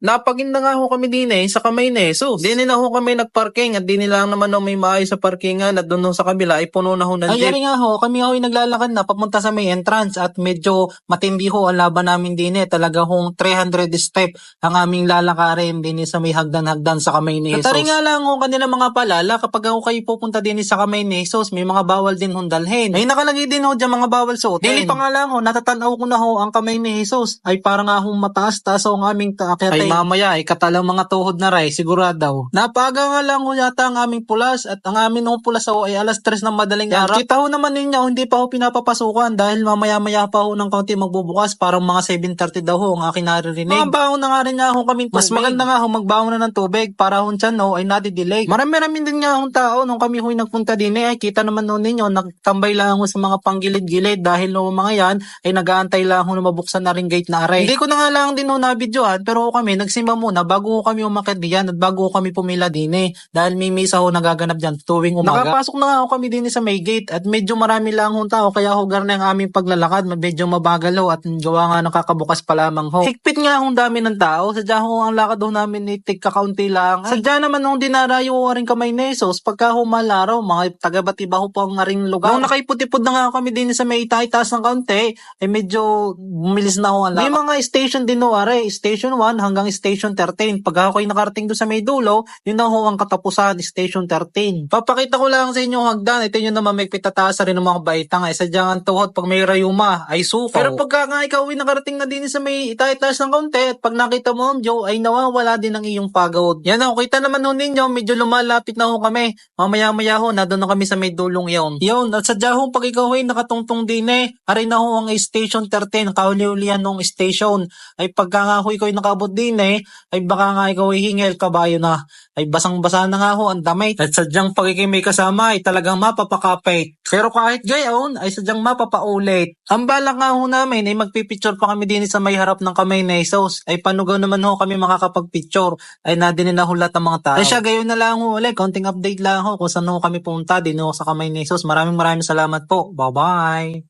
Napaginda nga ho kami din eh, sa kamay ni Jesus. Di na ho kami nagparking at di nila naman ho may maayos sa parkingan at doon ho sa kabila ay puno na ho ng jeep. yari nga ho, kami ho ay naglalakad na papunta sa may entrance at medyo matindi ho ang laban namin din eh. Talaga hong 300 step ang aming lalakarin din eh sa may hagdan-hagdan sa kamay ni Jesus. At tari nga lang ho kanila mga palala kapag ako kayo pupunta din sa kamay ni Jesus, may mga bawal din hong dalhin. May nakalagay din ho dyan mga bawal suotin. Dili pa nga lang ho, natatanaw ko na ho ang kamay ni Jesus. Ay parang nga hong mataas-taas ho ang aming kaakyat. Ay mamaya ay katalang mga tuhod na ray, sigurado. Napaga nga lang ho yata ang aming pulas at ang aming hong pulas ho ay alas 3 ng madaling araw. Kita ho naman ninyo, hindi pa ho pinapapasukan dahil mamaya-maya pa ho ng kaunti magbubukas parang mga 7.30 daw ho ang aking naririnig. Mga baon na nga rin nga ho kami Mas maganda nga ho magbaon na ng tubig para ho dyan ho ay nadidelay. Marami-rami din nga ho tao nung kami ho nagpunta din eh. Kita naman ho ninyo, nagtambay lang ho sa mga panggilid-gilid dahil ho mga yan ay nag-aantay lang ho na mabuksan na ring gate na aray. Hindi ko na nga lang din ho nabidyohan pero ho kami nagsimba muna bago kami umakit diyan at bago kami pumila din eh. Dahil may misa ho nagaganap dyan tuwing umaga. Nakapasok na nga ho kami din sa may gate at medyo marami lang ho tao kaya ho garna ang aming paglalakad. Medyo mabagal ho at gawa nga nakakabukas pa lamang ho. Higpit nga ho dami ng tao. Sadya ho ang lakad ho namin ni tig kakaunti lang. Sadya naman ho dinarayo ho rin kamay ni Jesus pagka ho malaraw mga taga iba ho po ang ring lugar. Nung nakaiputipod na nga kami din sa may itaas ng kaunti ay medyo bumilis na ho ang lakad. May mga station din ho are. Station 1 hanggang station 13. Pag ako ay nakarating doon sa may dulo, yun na ho ang katapusan, station 13. Papakita ko lang sa inyo hagdan. Ito yun naman may pitataas rin ng mga baitang. Ay sadyang ang tuhod pag may rayuma ay sufaw. Pero pagka nga ikaw ay nakarating na din sa may itaas ng kaunti at pag nakita mo ang Joe ay nawawala din ang iyong pagod. Yan ho, kita naman ho ninyo, medyo lumalapit na ho kami. Mamaya-maya ho, na doon na kami sa may dulong yon. Yun, at sadya ho pag ikaw ay nakatungtong din eh, aray na ho ang station 13, kauli-ulihan ng station. Ay pagka nga ho ikaw ay nakabot din eh, ay baka nga ikaw ay hingel kabayo na. Ay basang-basa na nga ho ang damit. At sadyang pag ikaw may kasama ay talagang mapapakapit. Pero kahit gayon ay sadyang mapapaulit. Ang balak nga ho namin ay magpipicture pa kami din sa may harap ng kamay na isos. Ay panugaw naman ho kami makakapagpicture. Ay nadinin na ho lahat ng mga tao. Ay siya gayon na lang ho ulit. Konting update lang ho kung saan ho kami punta din ho sa kamay na isos. Maraming maraming salamat po. Bye-bye.